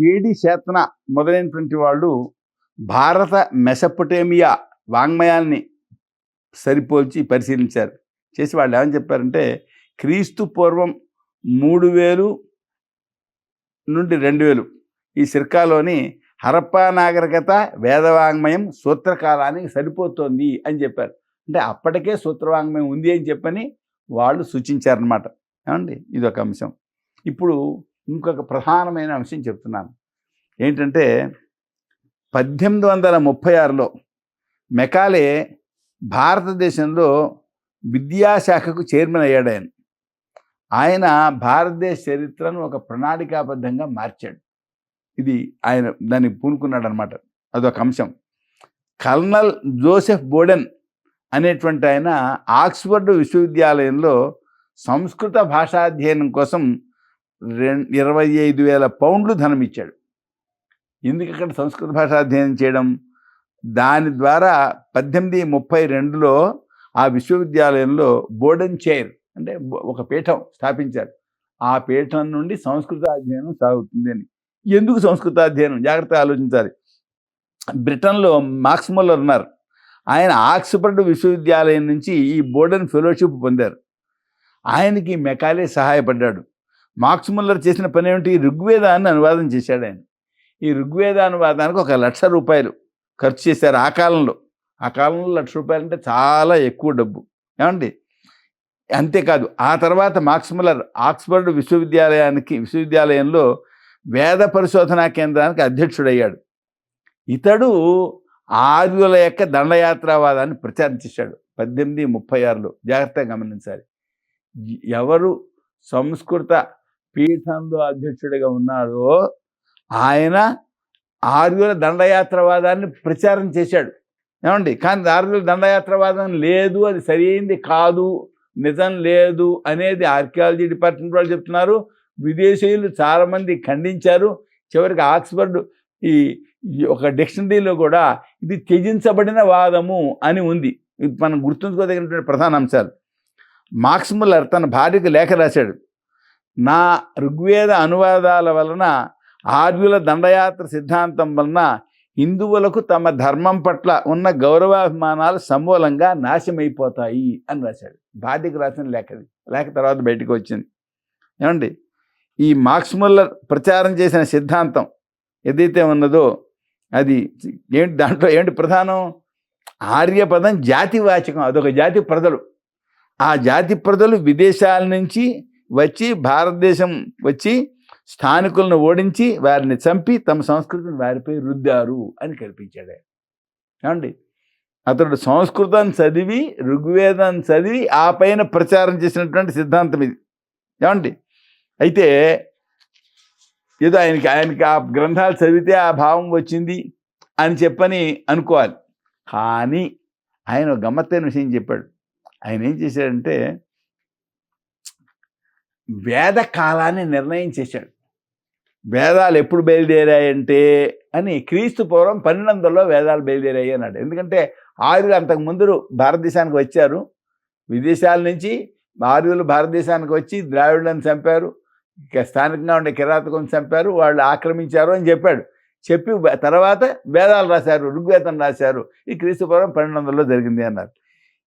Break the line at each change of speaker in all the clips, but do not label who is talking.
కేడి చేతన మొదలైనటువంటి వాళ్ళు భారత మెసపటేమియా వాంగ్మయాన్ని సరిపోల్చి పరిశీలించారు. చేసి వాళ్ళు ఏమని చెప్పారంటే క్రీస్తు పూర్వం మూడు వేలు నుండి రెండు వేలు ఈ సిర్కాలోని హరప్పా నాగరికత వేదవాంగ్మయం సూత్రకాలానికి సరిపోతోంది అని చెప్పారు. అంటే అప్పటికే సూత్రవాంగ్మయం ఉంది అని చెప్పని వాళ్ళు సూచించారనమాట ఏమండి? ఇది ఒక అంశం. ఇప్పుడు ఇంకొక ప్రధానమైన అంశం చెప్తున్నాను. ఏంటంటే పద్దెనిమిది వందల ముప్పై ఆరులో మెకాలే భారతదేశంలో విద్యాశాఖకు చైర్మన్ అయ్యాడు ఆయన. ఆయన భారతదేశ చరిత్రను ఒక ప్రణాళికాబద్ధంగా మార్చాడు. ఇది ఆయన దాన్ని పూనుకున్నాడు అనమాట అదొక అంశం. కల్నల్ జోసెఫ్ బోడెన్ అనేటువంటి ఆయన ఆక్స్ఫర్డ్ విశ్వవిద్యాలయంలో సంస్కృత భాషాధ్యయనం కోసం ఇరవై ఐదు వేల పౌండ్లు ధనం ఇచ్చాడు ఎందుకు అక్కడ సంస్కృత భాష అధ్యయనం చేయడం? దాని ద్వారా పద్దెనిమిది ముప్పై రెండులో ఆ విశ్వవిద్యాలయంలో బోర్డన్ చైర్ అంటే ఒక పీఠం స్థాపించారు. ఆ పీఠం నుండి సంస్కృత అధ్యయనం సాగుతుంది అని. ఎందుకు సంస్కృత అధ్యయనం? జాగ్రత్తగా ఆలోచించాలి. బ్రిటన్లో మార్క్స్ ఉన్నారు. ఆయన ఆక్స్ఫర్డ్ విశ్వవిద్యాలయం నుంచి ఈ బోర్డన్ ఫెలోషిప్ పొందారు. ఆయనకి మెకాలే సహాయపడ్డాడు. మార్క్స్ ముల్లర్ చేసిన పని ఏమిటి? ఋగ్వేదాన్ని అనువాదం చేశాడు ఆయన. ఈ ఋగ్వేద అనువాదానికి ఒక లక్ష రూపాయలు ఖర్చు చేశారు ఆ కాలంలో. ఆ కాలంలో లక్ష రూపాయలు అంటే చాలా ఎక్కువ డబ్బు. ఏమండి? అంతేకాదు ఆ తర్వాత మార్క్స్ ముల్లర్ ఆక్స్ఫర్డ్ విశ్వవిద్యాలయానికి విశ్వవిద్యాలయంలో వేద పరిశోధనా కేంద్రానికి అధ్యక్షుడయ్యాడు. ఇతడు ఆర్యుల యొక్క దండయాత్రావాదాన్ని ప్రచారం చేశాడు పద్దెనిమిది ముప్పై ఆరులో. జాగ్రత్తగా గమనించాలి. ఎవరు సంస్కృత పీఠంలో అధ్యక్షుడిగా ఉన్నాడో ఆయన ఆర్యుల దండయాత్రవాదాన్ని ప్రచారం చేశాడు. ఏమండి? కానీ ఆర్యుల దండయాత్రవాదం లేదు అది సరైంది కాదు నిజం లేదు అనేది ఆర్కియాలజీ డిపార్ట్మెంట్ వాళ్ళు చెప్తున్నారు. విదేశీయులు చాలామంది ఖండించారు. చివరికి ఆక్స్ఫర్డ్ ఈ ఈ ఒక డిక్షనరీలో కూడా ఇది త్యజించబడిన వాదము అని ఉంది. ఇది మనం గుర్తుంచుకోదగినటువంటి ప్రధాన అంశాలు. మాక్స్ ముల్లర్ తన భార్యకు లేఖ రాశాడు. నా ఋగ్వేద అనువాదాల వలన ఆర్యుల దండయాత్ర సిద్ధాంతం వలన హిందువులకు తమ ధర్మం పట్ల ఉన్న గౌరవాభిమానాలు సమూలంగా నాశమైపోతాయి అని రాశాడు. బాధ్యకు రాసిన లేఖది లేఖ తర్వాత బయటకు వచ్చింది. ఏమండి? ఈ మార్క్స్ ముల్లర్ ప్రచారం చేసిన సిద్ధాంతం ఏదైతే ఉన్నదో అది ఏంటి దాంట్లో ఏంటి ప్రధానం? ఆర్యపదం జాతివాచకం. అదొక జాతి ప్రజలు. ఆ జాతి ప్రజలు విదేశాల నుంచి వచ్చి భారతదేశం వచ్చి స్థానికులను ఓడించి వారిని చంపి తమ సంస్కృతిని వారిపై రుద్దారు అని కల్పించాడు. ఏమండి? అతడు సంస్కృతం చదివి ఋగ్వేదం చదివి ఆ పైన ప్రచారం చేసినటువంటి సిద్ధాంతం ఇది. ఏమండి? అయితే ఏదో ఆయనకి ఆయనకి ఆ గ్రంథాలు చదివితే ఆ భావం వచ్చింది అని చెప్పని అనుకోవాలి. కానీ ఆయన గమ్మత్తైన విషయం చెప్పాడు. ఆయన ఏం చేశాడంటే వేద కాలాన్ని నిర్ణయం చేశాడు. వేదాలు ఎప్పుడు బయలుదేరాయంటే అని క్రీస్తు పూర్వం పన్నెండు వందల్లో వేదాలు బయలుదేరాయి అన్నాడు. ఎందుకంటే ఆర్యులు అంతకు ముందు భారతదేశానికి వచ్చారు. విదేశాల నుంచి ఆర్యులు భారతదేశానికి వచ్చి ద్రావిడులను చంపారు. స్థానికంగా ఉండే కిరాతకం చంపారు. వాళ్ళు ఆక్రమించారు అని చెప్పాడు. చెప్పి తర్వాత వేదాలు రాశారు ఋగ్వేదం రాశారు. ఈ క్రీస్తుపూర్వం పన్నెండు వందలలో జరిగింది అన్నారు.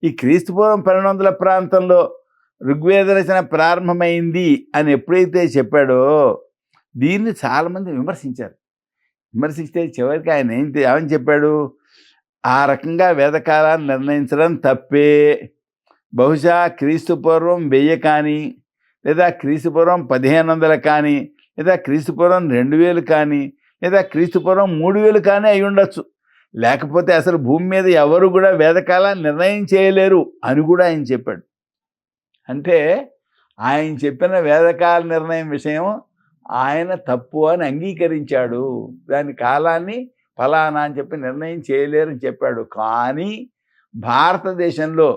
ఈ క్రీస్తుపూర్వం పన్నెండు వందల ప్రాంతంలో ఋగ్వేద రచన ప్రారంభమైంది అని ఎప్పుడైతే చెప్పాడో దీన్ని చాలామంది విమర్శించారు. విమర్శిస్తే చివరికి ఆయన ఏం ఏమని చెప్పాడు? ఆ రకంగా వేదకాలాన్ని నిర్ణయించడం తప్పే. బహుశా క్రీస్తు పూర్వం వెయ్యి కానీ లేదా క్రీస్తు పూర్వం పదిహేను వందలు కానీ లేదా క్రీస్తు పూర్వం రెండు వేలు కానీ లేదా క్రీస్తు పూర్వం మూడు వేలు కానీ అయి ఉండొచ్చు. లేకపోతే అసలు భూమి మీద ఎవరు కూడా వేదకాలాన్ని నిర్ణయం చేయలేరు అని కూడా ఆయన చెప్పాడు. అంటే ఆయన చెప్పిన వేదకాల నిర్ణయం విషయం ఆయన తప్పు అని అంగీకరించాడు. దాని కాలాన్ని ఫలానా అని చెప్పి నిర్ణయం చేయలేరని చెప్పాడు. కానీ భారతదేశంలో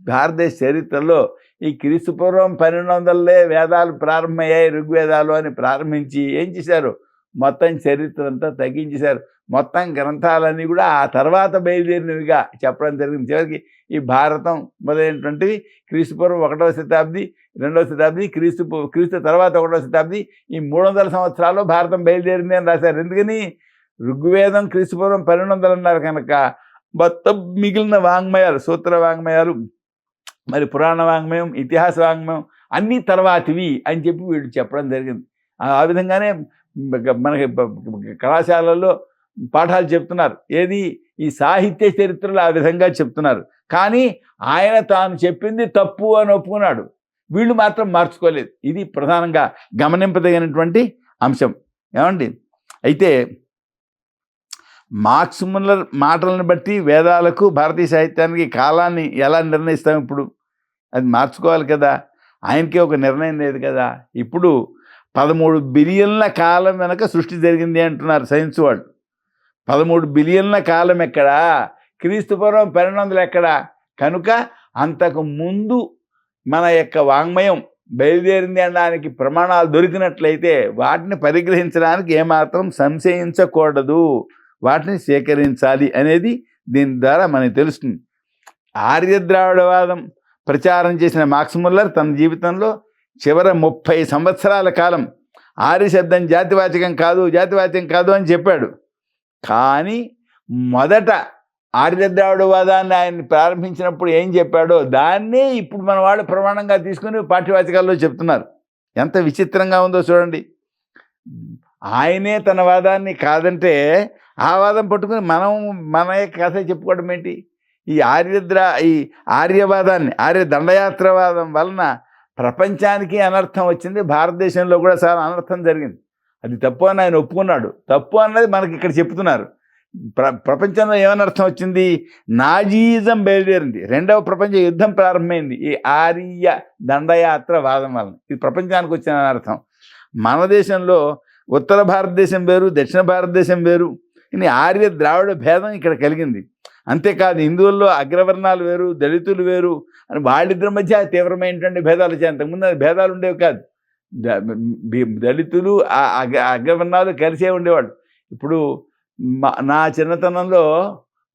భారతదేశ చరిత్రలో ఈ క్రీస్తుపూర్వం పన్నెండు వందలే వేదాలు ప్రారంభమయ్యాయి ఋగ్వేదాలు అని ప్రారంభించి ఏం చేశారు? మొత్తం చరిత్ర అంతా తగ్గించేశారు. మొత్తం గ్రంథాలన్నీ కూడా ఆ తర్వాత బయలుదేరినవిగా చెప్పడం జరిగింది. చివరికి ఈ భారతం మొదలైనటువంటివి క్రీస్తుపూర్వం ఒకటవ శతాబ్ది రెండవ శతాబ్ది క్రీస్తు క్రీస్తు తర్వాత ఒకటవ శతాబ్ది ఈ మూడు వందల సంవత్సరాల్లో భారతం బయలుదేరింది అని రాశారు. ఎందుకని? ఋగ్వేదం క్రీస్తుపూర్వం పన్నెండు వందలు అన్నారు కనుక మొత్తం మిగిలిన వాంగ్మయాలు సూత్ర వాంగ్మయాలు మరి పురాణ వాంగ్మయం ఇతిహాస వాంగ్మయం అన్నీ తర్వాతివి అని చెప్పి వీళ్ళు చెప్పడం జరిగింది. ఆ- విధంగానే మనకి కళాశాలల్లో పాఠాలు చెప్తున్నారు. ఏది? ఈ సాహిత్య చరిత్రలు ఆ విధంగా చెప్తున్నారు. కానీ ఆయన తాను చెప్పింది తప్పు అని ఒప్పుకున్నాడు. వీళ్ళు మాత్రం మార్చుకోలేదు. ఇది ప్రధానంగా గమనింపదగినటువంటి అంశం. ఏమండి? అయితే మార్క్స్ ముల్లర్ మాటలను బట్టి వేదాలకు భారతీయ సాహిత్యానికి కాలాన్ని ఎలా నిర్ణయిస్తాం ఇప్పుడు? అది మార్చుకోవాలి కదా. ఆయనకే ఒక నిర్ణయం లేదు కదా. ఇప్పుడు పదమూడు బిలియన్ల కాలం వెనక సృష్టి జరిగింది అంటున్నారు సైన్స్ వాళ్ళు. పదమూడు బిలియన్ల కాలం ఎక్కడా? క్రీస్తుపూర్వం పన్నెండు వందలు ఎక్కడా? కనుక అంతకు ముందు మన యొక్క వాంగ్మయం బయలుదేరింది అనడానికి ప్రమాణాలు దొరికినట్లయితే వాటిని పరిగ్రహించడానికి ఏమాత్రం సంశయించకూడదు. వాటిని సేకరించాలి అనేది దీని ద్వారా మనకి తెలుస్తుంది. ఆర్యద్రావిడవాదం ప్రచారం చేసిన మాక్స్ ముల్లర్ తన జీవితంలో చివర ముప్పై సంవత్సరాల కాలం ఆర్యశబ్దం జాతివాచకం కాదు జాతివాచకం కాదు అని చెప్పాడు. కానీ మొదట ఆర్యద్రావిడవాదాన్ని ఆయన ప్రారంభించినప్పుడు ఏం చెప్పాడో దాన్నే ఇప్పుడు మన వాళ్ళు ప్రమాణంగా తీసుకుని పాఠ్యవాచకాల్లో చెప్తున్నారు. ఎంత విచిత్రంగా ఉందో చూడండి. ఆయనే తన వాదాన్ని కాదంటే ఆ వాదం పట్టుకుని మనం మన కథ చెప్పుకోవడం ఏంటి? ఈ ఆర్యద్ర ఈ ఆర్యవాదాన్ని ఆర్య దండయాత్రవాదం వలన ప్రపంచానికి అనర్థం వచ్చింది భారతదేశంలో కూడా చాలా అనర్థం జరిగింది. అది తప్పు అని ఆయన ఒప్పుకున్నాడు. తప్పు అన్నది మనకి ఇక్కడ చెప్తున్నారు. ప్ర ప్రపంచంలో ఏమనర్థం వచ్చింది? నాజీజం బయలుదేరింది. రెండవ ప్రపంచ యుద్ధం ప్రారంభమైంది. ఈ ఆర్య దండయాత్ర వాదం వలన. ఇది ప్రపంచానికి వచ్చిన అనర్థం. మన దేశంలో ఉత్తర భారతదేశం వేరు దక్షిణ భారతదేశం వేరు. ఇది ఆర్య ద్రావిడ భేదం ఇక్కడ కలిగింది. అంతేకాదు హిందువుల్లో అగ్రవర్ణాలు వేరు దళితులు వేరు అని వాళ్ళిద్దరి మధ్య తీవ్రమైనటువంటి భేదాలు వచ్చాయి. అంతకుముందు అది భేదాలు ఉండేవి కాదు. దళితులు అగ్ర అగ్రవర్ణాలు కలిసే ఉండేవాడు ఇప్పుడు మా నా చిన్నతనంలో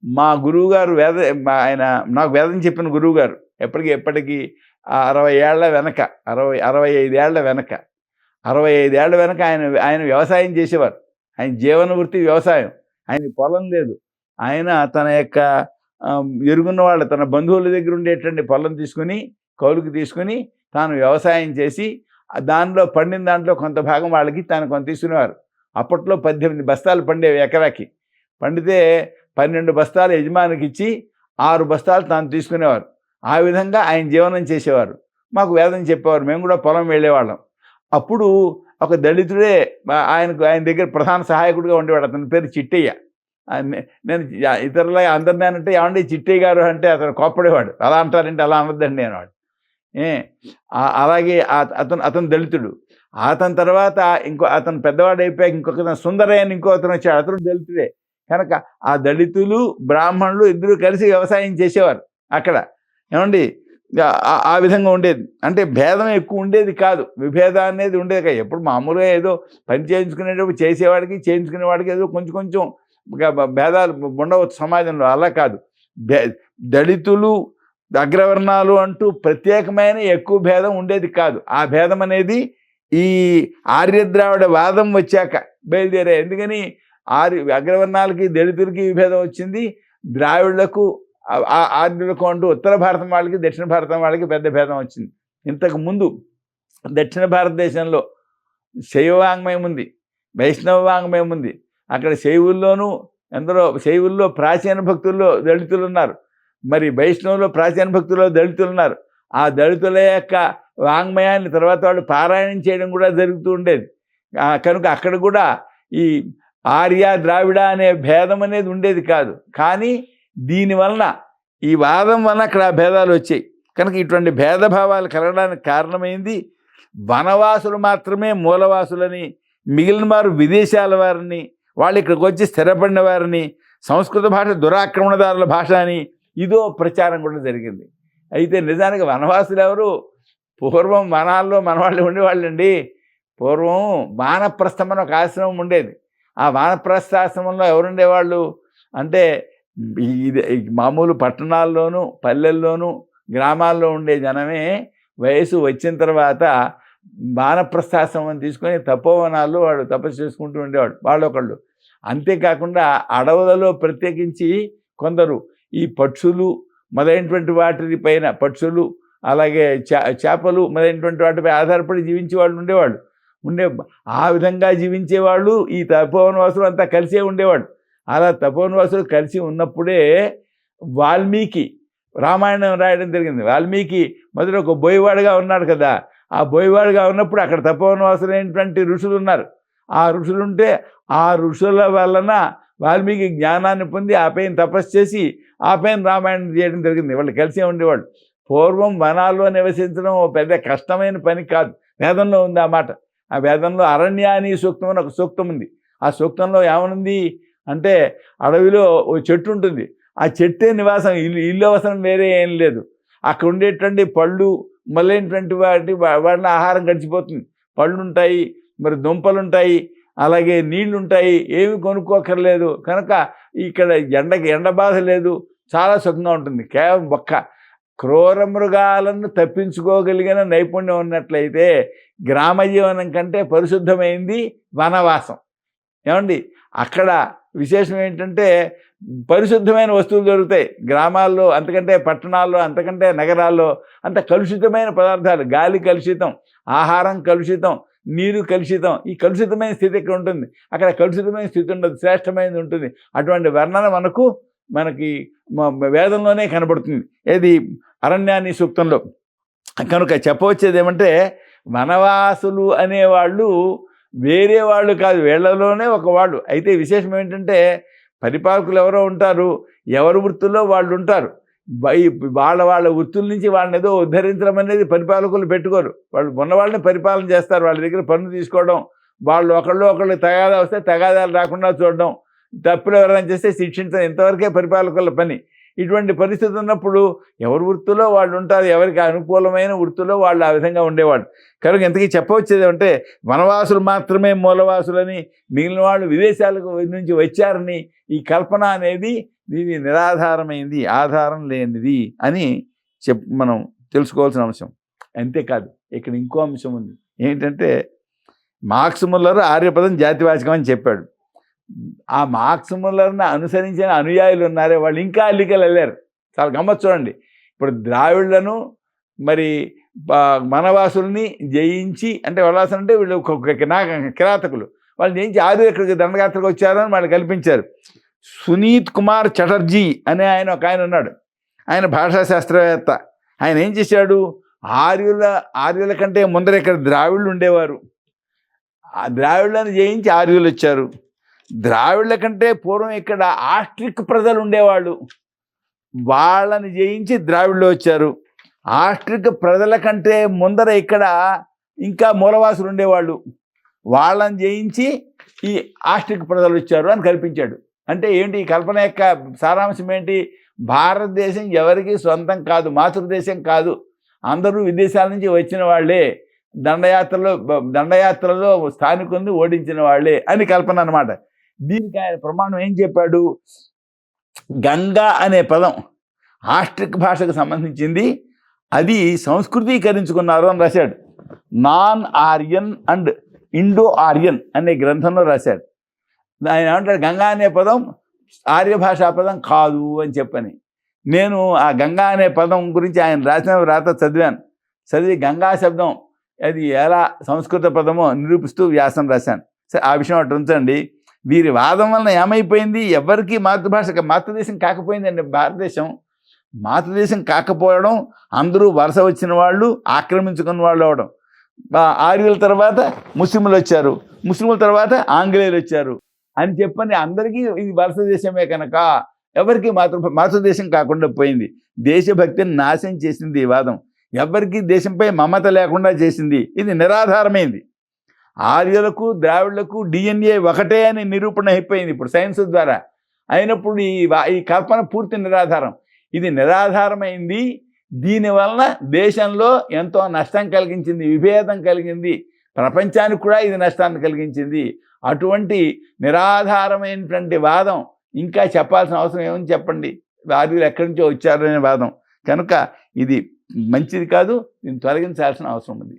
మా గురువుగారు వేద మా- ఆయన నాకు వేదం చెప్పిన గురువు గారు ఎప్పటికీ ఎప్పటికీ అరవై ఏళ్ళ వెనక అరవై అరవై ఐదేళ్ళ వెనక అరవై ఐదేళ్ళ వెనక ఆయన ఆయన వ్యవసాయం చేసేవారు. ఆయన జీవన వృత్తి వ్యవసాయం. ఆయన పొలం లేదు. ఆయన తన యొక్క ఎరుగున్న వాళ్ళ తన బంధువుల దగ్గర ఉండేటువంటి పొలం తీసుకుని కౌలుకి తీసుకుని తాను వ్యవసాయం చేసి దానిలో పండిన దాంట్లో కొంత భాగం వాళ్ళకి తాను కొంత తీసుకునేవారు. అప్పట్లో పద్దెనిమిది బస్తాలు పండేవి ఎకరాకి. పండితే పన్నెండు బస్తాలు యజమానికి ఇచ్చి ఆరు బస్తాలు తాను తీసుకునేవారు. ఆ విధంగా ఆయన జీవనం చేసేవారు. మాకు వేదం చెప్పేవారు. మేము కూడా పొలం వెళ్ళేవాళ్ళం. అప్పుడు ఒక దళితుడే ఆయనకు ఆయన దగ్గర ప్రధాన సహాయకుడిగా ఉండేవాడు. అతని పేరు చిట్టయ్య. నేను ఇతరుల అందరినీ అంటే ఏమండి? చిట్టి గారు అంటే అతను కోప్పడేవాడు. అలా అంటారంటే అలా అనొద్దండి అనేవాడు. ఏ అలాగే అతను అతను దళితుడు. అతని తర్వాత ఇంకో అతను పెద్దవాడు అయిపోయాక ఇంకొక సుందరయ్యని సుందరయ్య అని ఇంకో అతను వచ్చాడు. అతను దళితుడే. కనుక ఆ దళితులు బ్రాహ్మణులు ఇద్దరు కలిసి వ్యవసాయం చేసేవారు అక్కడ. ఏమండి? ఆ- విధంగా ఉండేది. అంటే భేదం ఎక్కువ ఉండేది కాదు. విభేదం అనేది ఉండేది కాదు. ఎప్పుడు మామూలుగా ఏదో పని చేయించుకునేటప్పుడు చేసేవాడికి చేయించుకునేవాడికి ఏదో కొంచెం కొంచెం భేదాలు ఉండవచ్చు సమాజంలో అలా కాదు. దళితులు అగ్రవర్ణాలు అంటూ ప్రత్యేకమైన ఎక్కువ భేదం ఉండేది కాదు. ఆ భేదం అనేది ఈ ఆర్యద్రావిడ వాదం వచ్చాక బయలుదేరే ఎందుకని ఆర్య అగ్రవర్ణాలకి దళితులకి విభేదం వచ్చింది. ద్రావిడులకు ఆ- ఆర్యులకు అంటూ ఉత్తర భారతం వాళ్ళకి దక్షిణ భారతం వాళ్ళకి పెద్ద భేదం వచ్చింది. ఇంతకు ముందు దక్షిణ భారతదేశంలో శైవ వాంగ్మయం ఉంది వైష్ణవ వాంగ్మయం ఉంది. అక్కడ శైవుల్లోనూ ఎందరో శైవుల్లో ప్రాచీన భక్తుల్లో దళితులు ఉన్నారు మరి వైష్ణవుల్లో ప్రాచీన భక్తుల్లో దళితులు ఉన్నారు ఆ దళితుల యొక్క వాంగ్మయాన్ని తర్వాత వాళ్ళు పారాయణం చేయడం కూడా జరుగుతూ ఉండేది. కనుక అక్కడ కూడా ఈ ఆర్య ద్రావిడ అనే భేదం అనేది ఉండేది కాదు. కానీ దీనివలన ఈ వాదం వలన అక్కడ ఆ భేదాలు వచ్చాయి. కనుక ఇటువంటి భేదభావాలు కలగడానికి కారణమైంది వనవాసులు మాత్రమే మూలవాసులని మిగిలిన వారు విదేశాల వారిని వాళ్ళు ఇక్కడికి వచ్చి స్థిరపడిన వారిని సంస్కృత భాష దురాక్రమణదారుల భాష అని ఇదో ప్రచారం కూడా జరిగింది. అయితే నిజానికి వనవాసులు ఎవరు? పూర్వం వనాల్లో మనవాళ్ళు ఉండేవాళ్ళండి. పూర్వం వానప్రస్థం అని ఒక ఆశ్రమం ఉండేది. ఆ వానప్రస్థ ఆశ్రమంలో ఎవరుండేవాళ్ళు? అంటే ఇది మామూలు పట్టణాల్లోనూ పల్లెల్లోనూ గ్రామాల్లో ఉండే జనమే వయసు వచ్చిన తర్వాత వానప్రస్థాశ్రమం తీసుకొని తపోవనాల్లో వాడు తపస్సు చేసుకుంటూ ఉండేవాడు వాళ్ళు ఒకళ్ళు అంతేకాకుండా అడవులలో ప్రత్యేకించి కొందరు ఈ పక్షులు మొదలైనటువంటి వాటి పైన పక్షులు అలాగే చా చేపలు మొదలైనటువంటి వాటిపై ఆధారపడి జీవించే వాళ్ళు ఉండేవాళ్ళు. ఉండే ఆ విధంగా జీవించేవాళ్ళు ఈ తపోవనవాసులు అంతా కలిసే ఉండేవాడు అలా తపోవనవాసులు కలిసి ఉన్నప్పుడే వాల్మీకి రామాయణం రాయడం జరిగింది. వాల్మీకి మొదట ఒక బోయవాడుగా ఉన్నాడు కదా ఆ బోయవాడుగా ఉన్నప్పుడు అక్కడ తపోవనవాసులైనటువంటి ఋషులు ఉన్నారు. ఆ ఋషులు ఉంటే ఆ ఋషుల వలన వాల్మీకి జ్ఞానాన్ని పొంది ఆ పైన తపస్సు చేసి ఆ పైన రామాయణం చేయడం జరిగింది. వాళ్ళు కలిసే ఉండేవాళ్ళు. పూర్వం వనాల్లో నివసించడం ఓ పెద్ద కష్టమైన పని కాదు. వేదంలో ఉంది ఆ మాట. ఆ వేదంలో అరణ్యాని సూక్తం అని ఒక సూక్తం ఉంది. ఆ సూక్తంలో ఏమనుంది అంటే అడవిలో ఓ చెట్టు ఉంటుంది. ఆ చెట్టే నివాసం. ఇల్లు ఇల్లు అవసరం వేరే ఏం లేదు. అక్కడ ఉండేటువంటి పళ్ళు మొదలైనటువంటి వాటి వా- ఆహారం గడిచిపోతుంది. పళ్ళుంటాయి మరి దుంపలుంటాయి అలాగే నీళ్ళుంటాయి ఏమి కొనుక్కోకర్లేదు కనుక ఇక్కడ ఎండకి ఎండ బాధ లేదు. చాలా సుఖంగా ఉంటుంది. కేవలం ఒక్క క్రూర మృగాలను తప్పించుకోగలిగిన నైపుణ్యం ఉన్నట్లయితే గ్రామ జీవనం కంటే పరిశుద్ధమైంది వనవాసం. ఏమండి? అక్కడ విశేషం ఏంటంటే పరిశుద్ధమైన వస్తువులు దొరుకుతాయి. గ్రామాల్లో అంతకంటే పట్టణాల్లో అంతకంటే నగరాల్లో అంత కలుషితమైన పదార్థాలు. గాలి కలుషితం ఆహారం కలుషితం నీరు కలుషితం. ఈ కలుషితమైన స్థితి ఇక్కడ ఉంటుంది? అక్కడ కలుషితమైన స్థితి ఉండదు శ్రేష్టమైనది ఉంటుంది. అటువంటి వర్ణన మనకు మనకి వేదంలోనే కనబడుతుంది. ఏది? అరణ్యాన్ని సూక్తంలో. కనుక చెప్పవచ్చేది ఏమంటే వనవాసులు అనేవాళ్ళు వేరే వాళ్ళు కాదు. వీళ్ళలోనే ఒక వాళ్ళు. అయితే విశేషం ఏంటంటే పరిపాలకులు ఎవరో ఉంటారు ఎవరి వృత్తుల్లో వాళ్ళు ఉంటారు వాళ్ళ వాళ్ళ వృత్తుల నుంచి వాళ్ళని ఏదో ఉద్ధరించడం అనేది పరిపాలకులు పెట్టుకోరు. వాళ్ళు ఉన్న వాళ్ళని పరిపాలన చేస్తారు. వాళ్ళ దగ్గర పనులు తీసుకోవడం వాళ్ళు ఒకళ్ళు ఒకళ్ళు తగాదా వస్తే తగాదాలు రాకుండా చూడడం తప్పులు ఎవరైనా చేస్తే శిక్షించడం ఇంతవరకే పరిపాలకుల పని. ఇటువంటి పరిస్థితి ఉన్నప్పుడు ఎవరి వృత్తిలో వాళ్ళు ఉంటారు ఎవరికి అనుకూలమైన వృత్తిలో వాళ్ళు ఆ విధంగా ఉండేవాళ్ళు. కనుక ఇంతకీ చెప్పవచ్చేది అంటే వనవాసులు మాత్రమే మూలవాసులని మిగిలిన వాళ్ళు విదేశాలకు నుంచి వచ్చారని ఈ కల్పన అనేది దీని నిరాధారమైంది ఆధారం లేనిది అని చెప్ మనం తెలుసుకోవాల్సిన అంశం. అంతేకాదు ఇక్కడ ఇంకో అంశం ఉంది. ఏంటంటే మార్క్స్ ముల్లర్ ఆర్యపదం జాతివాచకం అని చెప్పాడు. ఆ మార్క్స్ అనుసరించిన అనుయాయులు ఉన్నారే వాళ్ళు ఇంకా అల్లికలు వెళ్ళారు. చాలా గమ్మత్ చూడండి. ఇప్పుడు ద్రావిళ్ళను మరి మనవాసుల్ని జయించి అంటే వెళ్ళాల్సిన అంటే వీళ్ళు కిరాతకులు. వాళ్ళు జయించి ఆరు ఇక్కడికి దండయాత్రకు వచ్చారని వాళ్ళు కల్పించారు. సునీత్ కుమార్ చటర్జీ అనే ఆయన ఒక ఆయన ఉన్నాడు. ఆయన భాషా శాస్త్రవేత్త. ఆయన ఏం చేశాడు? ఆర్యుల ఆర్యుల కంటే ముందర ఇక్కడ ద్రావిళ్ళు ఉండేవారు. ఆ ద్రావిళ్ళని జయించి ఆర్యులు వచ్చారు. ద్రావిళ్ళ కంటే పూర్వం ఇక్కడ ఆస్ట్రిక్ ప్రజలు ఉండేవాళ్ళు. వాళ్ళని జయించి ద్రావిళ్ళు వచ్చారు. ఆస్ట్రిక్ ప్రజల కంటే ముందర ఇక్కడ ఇంకా మూలవాసులు ఉండేవాళ్ళు. వాళ్ళని జయించి ఈ ఆస్ట్రిక్ ప్రజలు వచ్చారు అని కల్పించాడు. అంటే ఏంటి ఈ కల్పన యొక్క సారాంశం ఏంటి? భారతదేశం ఎవరికి సొంతం కాదు మాతృదేశం కాదు. అందరూ విదేశాల నుంచి వచ్చిన వాళ్ళే. దండయాత్రలో దండయాత్రలో స్థానికుల్ని ఓడించిన వాళ్ళే అని కల్పన అన్నమాట. దీనికి ఆయన ప్రమాణం ఏం చెప్పాడు? గంగా అనే పదం ఆస్ట్రిక్ భాషకు సంబంధించింది. అది సంస్కృతీకరించుకున్నారు అని రాశాడు. Non Aryan and Indo Aryan అనే గ్రంథంలో రాశాడు. ఆయన ఏమంటాడు? గంగా అనే పదం ఆర్య భాషా పదం కాదు అని చెప్పని. నేను ఆ గంగా అనే పదం గురించి ఆయన రాసిన రాత చదివాను. చదివి గంగా శబ్దం అది ఎలా సంస్కృత పదమో నిరూపిస్తూ వ్యాసం రాశాను. సరే ఆ విషయం అటు ఉంచండి. వీరి వాదం వలన ఏమైపోయింది? ఎవరికి మాతృభాష మాతృదేశం కాకపోయిందండి భారతదేశం. మాతృదేశం కాకపోవడం అందరూ వరుస వచ్చిన వాళ్ళు ఆక్రమించుకున్న వాళ్ళు అవడం. ఆర్యుల తర్వాత ముస్లింలు వచ్చారు. ముస్లింల తర్వాత ఆంగ్లేయులు వచ్చారు. అని చెప్పని అందరికీ ఇది వరుస దేశమే కనుక. ఎవరికి మాతృ మాతృదేశం కాకుండా పోయింది. దేశభక్తిని నాశనం చేసింది ఈ వాదం. ఎవరికి దేశంపై మమత లేకుండా చేసింది. ఇది నిరాధారమైంది. ఆర్యులకు ద్రావిడులకు డిఎన్ఏ ఒకటే అని నిరూపణ అయిపోయింది ఇప్పుడు సైన్స్ ద్వారా. అయినప్పుడు ఈ ఈ కల్పన పూర్తి నిరాధారం. ఇది నిరాధారమైంది. దీనివలన దేశంలో ఎంతో నష్టం కలిగించింది విభేదం కలిగింది. ప్రపంచానికి కూడా ఇది నష్టాన్ని కలిగించింది. అటువంటి నిరాధారమైనటువంటి వాదం ఇంకా చెప్పాల్సిన అవసరం ఏమని చెప్పండి. ఆర్యులు ఎక్కడి నుంచో వచ్చారనే వాదం. కనుక ఇది మంచిది కాదు దీన్ని తొలగించాల్సిన అవసరం ఉంది.